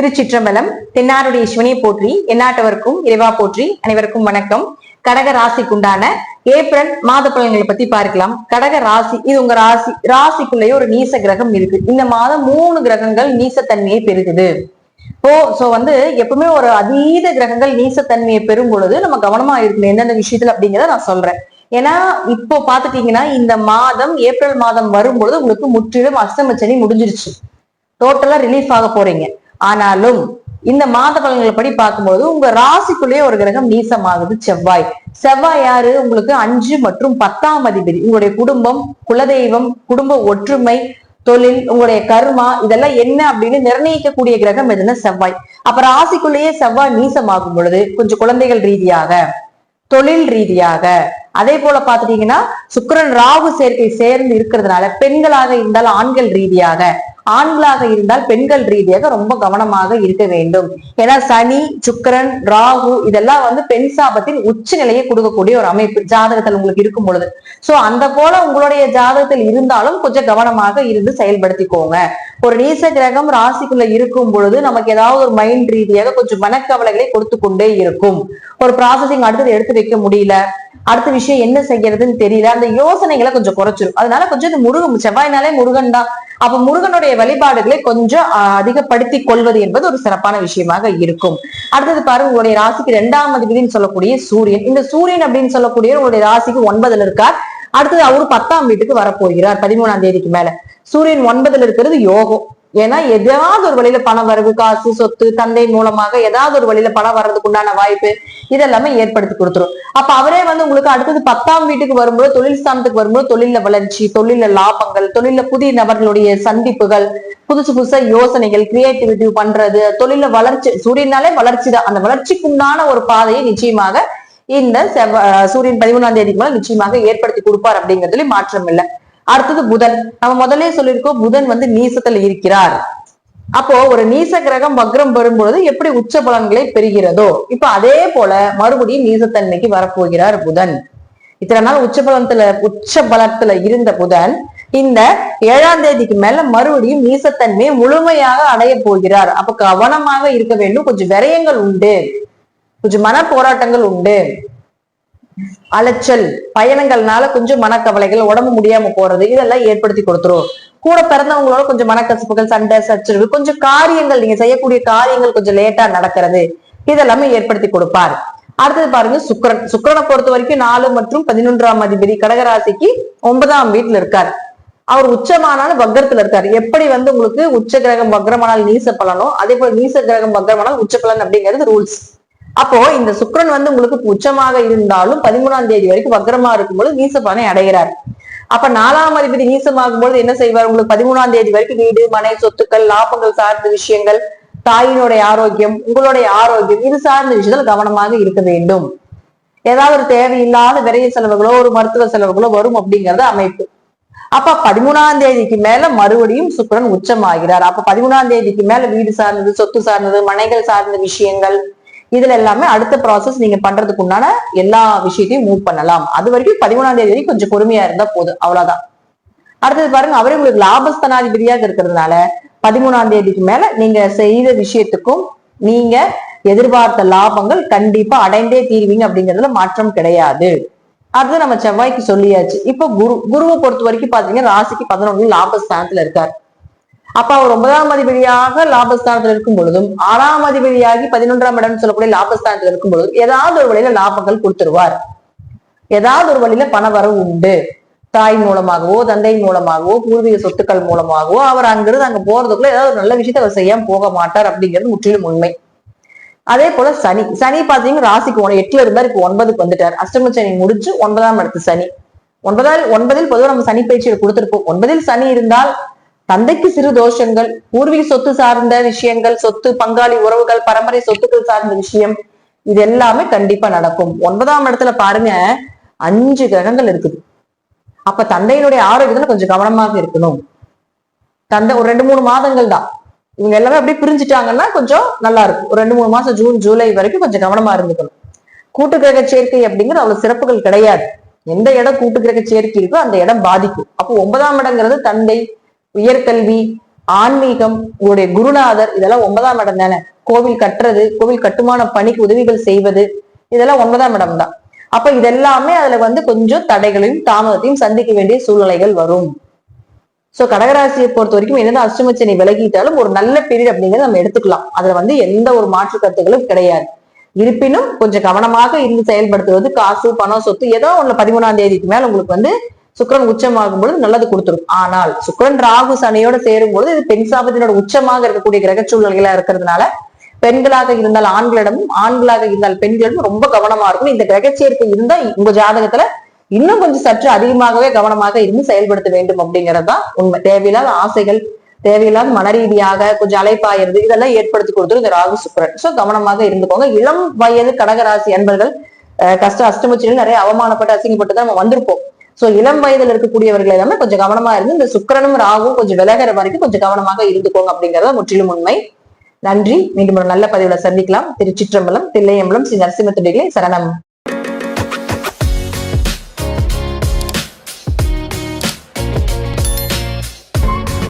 திருச்சிற்றம்பலம் தென்னாருடைய சிவனை போற்றி எந்நாட்டவருக்கும் இறைவா போற்றி அனைவருக்கும் வணக்கம். கடக ராசிக்குண்டான ஏப்ரல் மாத பலன்களை பத்தி பார்க்கலாம். கடக ராசி இது உங்க ராசி ராசிக்குள்ளேயே ஒரு நீச கிரகம் இருக்கு. இந்த மாதம் மூணு கிரகங்கள் நீசத்தன்மையை பெறுகுது. இப்போ சோ வந்து எப்பவுமே ஒரு அதீத கிரகங்கள் நீசத்தன்மையை பெறும் பொழுது நம்ம கவனமா இருக்கணும் எந்தெந்த விஷயத்துல அப்படிங்கிறத நான் சொல்றேன். ஏன்னா இப்போ பாத்துட்டீங்கன்னா இந்த மாதம் ஏப்ரல் மாதம் வரும்பொழுது உங்களுக்கு முற்றிலும் அஷ்டமச்சனி முடிஞ்சிருச்சு. டோட்டலா ரிலீஃப் ஆக போறீங்க. ஆனாலும் இந்த மாத பலன்களை படி பார்க்கும்போது உங்க ராசிக்குள்ளேயே ஒரு கிரகம் நீசமாகுது செவ்வாய். செவ்வாய் யாரு? உங்களுக்கு அஞ்சு மற்றும் பத்தாம் அதிபதி. உங்களுடைய குடும்பம் குலதெய்வம் குடும்ப ஒற்றுமை தொழில் உங்களுடைய கர்மா இதெல்லாம் என்ன அப்படின்னு நிர்ணயிக்கக்கூடிய கிரகம் எதுன்னா செவ்வாய். அப்ப ராசிக்குள்ளேயே செவ்வாய் நீசமாகும் பொழுது கொஞ்சம் குழந்தைகள் ரீதியாக தொழில் ரீதியாக அதே போல பாத்துட்டீங்கன்னா சுக்கரன் ராகு சேர்க்கை சேர்ந்து இருக்கிறதுனால பெண்களாக இருந்தால் ஆண்கள் ரீதியாக ஆண்களாக இருந்தால் பெண்கள் ரீதியாக ரொம்ப கவனமாக இருக்க வேண்டும். ஏன்னா சனி சுக்கிரன் ராகு இதெல்லாம் வந்து பெண் சாபத்தின் உச்ச நிலையை கொடுக்கக்கூடிய ஒரு அமைப்பு ஜாதகத்தில் உங்களுக்கு இருக்கும் பொழுது. சோ அந்த போல உங்களுடைய ஜாதகத்தில் இருந்தாலும் கொஞ்சம் கவனமாக இருந்து செயல்படுத்திக்கோங்க. ஒரு நீச கிரகம் ராசிக்குள்ள இருக்கும் பொழுது நமக்கு ஏதாவது ஒரு மைண்ட் ரீதியாக கொஞ்சம் மனக்கவலைகளை கொடுத்து கொண்டே இருக்கும். ஒரு ப்ராசஸிங் அடுத்தது எடுத்து வைக்க முடியல. அடுத்த விஷயம் என்ன செய்யறதுன்னு தெரியல. அந்த யோசனைகளை கொஞ்சம் குறைச்சிரும். அதனால கொஞ்சம் இந்த முருகன் செவ்வாய்னாலே முருகன் தான். அப்ப முருகனுடைய வழிபாடுகளை கொஞ்சம் அதிகப்படுத்தி கொள்வது என்பது ஒரு சிறப்பான விஷயமாக இருக்கும். அடுத்தது பாருங்க உங்களுடைய ராசிக்கு இரண்டாம் அதிபதினு சொல்லக்கூடிய சூரியன். இந்த சூரியன் அப்படின்னு சொல்லக்கூடிய உங்களுடைய ராசிக்கு ஒன்பதுல இருக்கார். அடுத்தது அவரு பத்தாம் வீட்டுக்கு வரப்போகிறார் பதிமூணாம் தேதிக்கு மேல. சூரியன் ஒன்பதுல இருக்கிறது யோகம். ஏன்னா ஏதாவது ஒரு வழியில பணம் வரவு காசு சொத்து தந்தை மூலமாக ஏதாவது ஒரு வழியில பணம் வர்றதுக்கு உண்டான வாய்ப்பு இதெல்லாமே ஏற்படுத்தி கொடுத்துரும். அப்ப அவரே வந்து உங்களுக்கு அடுத்தது பத்தாம் வீட்டுக்கு வரும்போது தொழில் ஸ்தானத்துக்கு வரும்போது தொழில வளர்ச்சி தொழில லாபங்கள் தொழில புதிய நபர்களுடைய சந்திப்புகள் புதுசு புதுசா யோசனைகள் கிரியேட்டிவிட்டி பண்றது தொழில வளர்ச்சி சூரியனாலே வளர்ச்சி தான். அந்த வளர்ச்சிக்கு உண்டான ஒரு பாதையை நிச்சயமாக இந்த செவ்வ- சூரியன் பதிமூணாம் தேதிக்கு மேல நிச்சயமாக ஏற்படுத்தி கொடுப்பார் அப்படிங்கிறதுல மாற்றம் இல்லை. அடுத்தது புதன். நம்ம முதல்ல சொல்லியிருக்கோம் புதன் வந்து நீசத்துல இருக்கிறார். அப்போ ஒரு நீச கிரகம் வக்ரம் வரும்பொழுது எப்படி உச்ச பலன்களை பெறுகிறதோ இப்ப அதே போல மறுபடியும் நீசத்தன்மைக்கு வரப்போகிறார் புதன். இத்தனை நாள் உச்ச பலத்துல உச்ச பலத்துல இருந்த புதன் இந்த ஏழாம் தேதிக்கு மேல மறுபடியும் நீசத்தன்மையை முழுமையாக அடைய போகிறார். அப்ப கவனமாக இருக்க வேண்டும். கொஞ்சம் விரயங்கள் உண்டு. கொஞ்சம் மன போராட்டங்கள் உண்டு. அலைச்சல் பயணங்கள்னால கொஞ்சம் மனக்கவலைகள் உடம்பு முடியாம போறது இதெல்லாம் ஏற்படுத்தி கொடுத்துரும். கூட பிறந்தவங்களோட கொஞ்சம் மனக்கசப்புகள் சண்டை சச்சரவு கொஞ்சம் காரியங்கள் நீங்க செய்யக்கூடிய காரியங்கள் கொஞ்சம் லேட்டா நடக்கிறது. இதெல்லாமே ஏற்படுத்தி கொடுப்பார். அடுத்தது பாருங்க சுக்கரன். சுக்கரனை பொறுத்த வரைக்கும் நாலு மற்றும் பதினொன்றாம் அதிபதி கடகராசிக்கு ஒன்பதாம் வீட்டுல இருக்கார். அவர் உச்சமானாலும் வக்கரத்துல இருக்காரு. எப்படி வந்து உங்களுக்கு உச்ச கிரகம் வக்ரமானால் நீச பலனோ அதே போல நீச கிரகம் வக்ரமானால் உச்ச பலன் அப்படிங்கிறது ரூல்ஸ் அப்போ இந்த சுக்கிரன் வந்து உங்களுக்கு உச்சமாக இருந்தாலும் பதிமூணாம் தேதி வரைக்கும் வக்ரமா இருக்கும்போது நீசபானை அடைகிறார். அப்ப நாலாம் அதிபதி நீசமாகும் பொழுது என்ன செய்வார்? உங்களுக்கு பதிமூணாம் தேதி வரைக்கும் வீடு மனை சொத்துக்கள் லாபங்கள் சார்ந்த விஷயங்கள் தாயினுடைய ஆரோக்கியம் உங்களுடைய ஆரோக்கியம் இது சார்ந்த விஷயத்துல கவனமாக இருக்க வேண்டும். ஏதாவது ஒரு தேவையில்லாத விரைய செலவுகளோ ஒரு மருத்துவ செலவுகளோ வரும் அப்படிங்கறது அமைப்பு. அப்ப பதிமூணாம் தேதிக்கு மேல மறுபடியும் சுக்கிரன் உச்சமாகிறார். அப்ப பதிமூணாம் தேதிக்கு மேல வீடு சார்ந்தது சொத்து சார்ந்தது மனைகள் சார்ந்த விஷயங்கள் இதுல எல்லாமே அடுத்த ப்ராசஸ் நீங்க பண்றதுக்கு உண்டான எல்லா விஷயத்தையும் மூவ் பண்ணலாம். அது வரைக்கும் பதிமூணாம் தேதி வரைக்கும் கொஞ்சம் பொறுமையா இருந்தா போதும். அவ்வளவுதான். அடுத்தது பாருங்க அவரே உங்களுக்கு லாபஸ்தனாதிபதியாக இருக்கிறதுனால பதிமூணாம் தேதிக்கு மேல நீங்க செய்த விஷயத்துக்கும் நீங்க எதிர்பார்த்த லாபங்கள் கண்டிப்பா அடைந்தே தீர்வீங்க அப்படிங்கிறதுல மாற்றம் கிடையாது. அடுத்து நம்ம செவ்வாய்க்கு சொல்லியாச்சு. இப்போ குரு குருவை பொறுத்த வரைக்கும் பாத்தீங்கன்னா ராசிக்கு பதினொன்று லாபஸ்தானத்துல இருக்கார். அப்ப அவர் ஒன்பதாம் அதிபதியாக லாபஸ்தானத்தில் இருக்கும் பொழுதும் ஆறாம் அதிபதியாகி பதினொன்றாம் இடம் சொல்லக்கூடிய லாபஸ்தானத்தில் இருக்கும் பொழுதும் ஏதாவது ஒரு வழியில லாபங்கள் கொடுத்துருவார். ஏதாவது ஒரு வழியில பண வரவு உண்டு. தாய் மூலமாகவோ தந்தை மூலமாகவோ பூர்வீக சொத்துக்கள் மூலமாகவோ அவர் அங்கிருந்து அங்க போறதுக்குள்ள ஏதாவது ஒரு நல்ல விஷயத்தை அவர் செய்யாம போக மாட்டார் அப்படிங்கிறது முற்றிலும் உண்மை. அதே போல சனி சனி பாத்தீங்கன்னா ராசிக்கு ஒன்று எட்டுல இருந்தார் இப்ப ஒன்பதுக்கு வந்துட்டார். அஷ்டம சனி முடிச்சு ஒன்பதாம் இடத்து சனி. ஒன்பதால் ஒன்பதில் பொதுவாக நம்ம சனி பயிற்சியை கொடுத்துருப்போம். ஒன்பதில் சனி இருந்தால் தந்தைக்கு சிறு தோஷங்கள் பூர்வீக சொத்து சார்ந்த விஷயங்கள் சொத்து பங்காளி உறவுகள் பரம்பரை சொத்துக்கள் சார்ந்த விஷயம் இது எல்லாமே கண்டிப்பா நடக்கும். ஒன்பதாம் இடத்துல பாருங்க அஞ்சு கிரகங்கள் இருக்குது. அப்ப தந்தையினுடைய ஆரோக்கியத்துல கொஞ்சம் கவனமாக இருக்கணும். தந்தை ஒரு ரெண்டு மூணு மாதங்கள் தான். இவங்க எல்லாமே அப்படியே பிரிஞ்சுட்டாங்கன்னா கொஞ்சம் நல்லா இருக்கும். ஒரு ரெண்டு மூணு மாசம் ஜூன் ஜூலை வரைக்கும் கொஞ்சம் கவனமா இருந்துக்கணும். கூட்டு கிரக சேர்க்கை அப்படிங்கிறது அவ்வளவு சிறப்புகள் கிடையாது. எந்த இடம் கூட்டு கிரக சேர்க்கை இருக்கோ அந்த இடம் பாதிக்கும். அப்போ ஒன்பதாம் இடங்கிறது தந்தை உயர்கல்வி ஆன்மீகம் உங்களுடைய குருநாதர் இதெல்லாம் ஒன்பதாம் இடம் தானே? கோவில் கட்டுறது கோவில் கட்டுமான பணிக்கு உதவிகள் செய்வது இதெல்லாம் ஒன்பதாம் இடம் தான். அப்ப இதெல்லாமே அதுல வந்து கொஞ்சம் தடைகளையும் தாமதத்தையும் சந்திக்க வேண்டிய சூழ்நிலைகள் வரும். சோ கடகராசியை பொறுத்த வரைக்கும் என்னதான் அஷ்டமச்சனை விலகிட்டாலும் ஒரு நல்ல பீரியட் அப்படிங்கிறத நம்ம எடுத்துக்கலாம். அதுல வந்து எந்த ஒரு மாற்று கருத்துகளும் கிடையாது. இருப்பினும் கொஞ்சம் கவனமாக இருந்து செயல்படுத்துவது காசு பணம் சொத்து ஏதோ ஒண்ணு பதிமூணாம் தேதிக்கு மேல உங்களுக்கு வந்து சுக்கரன் உச்சமாகும் பொழுது நல்லது கொடுத்துரும். ஆனால் சுக்கரன் ராகு சனியோட சேரும் பொழுது இது பெண் சாபத்தினோட உச்சமாக இருக்கக்கூடிய கிரக சூழ்நிலைகளா இருக்கிறதுனால பெண்களாக இருந்தால் ஆண்களிடமும் ஆண்களாக இருந்தால் பெண்களிடமும் ரொம்ப கவனமா இருக்கும் இந்த கிரக சேர்க்கை இருந்தா உங்க ஜாதகத்துல இன்னும் கொஞ்சம் சற்று அதிகமாகவே கவனமாக இருந்து செயல்படுத்த வேண்டும் அப்படிங்கறதுதான் உண்மை. தேவையில்லாத ஆசைகள் தேவையில்லாத மன ரீதியாக கொஞ்சம் அலைப்பாயிருது இதெல்லாம் ஏற்படுத்தி கொடுத்துரும் இந்த ராகு சுக்கரன். சோ கவனமாக இருந்துக்கோங்க. இளம் வயது கடகராசி அன்பர்கள் கஷ்ட அஷ்டமச்சியில் நிறைய அவமானப்பட்டு அசிங்கப்பட்டு தான் நம்ம வந்திருப்போம். சோ இளம் வயதில் இருக்கக்கூடியவர்கள் எல்லாமே கொஞ்சம் கவனமா இருந்து இந்த சுக்கிரனும் ராகும் கொஞ்சம் விலகிற வரைக்கும் கொஞ்சம் கவனமாக இருந்துக்கோங்க அப்படிங்கறது முற்றிலும் உண்மை. நன்றி. மீண்டும் ஒரு நல்ல பதிவுல சந்திக்கலாம். திருச்சிற்றம்பலம் தில்லையம்பலம் ஸ்ரீ நரசிம்மத்துடைய சரணம்.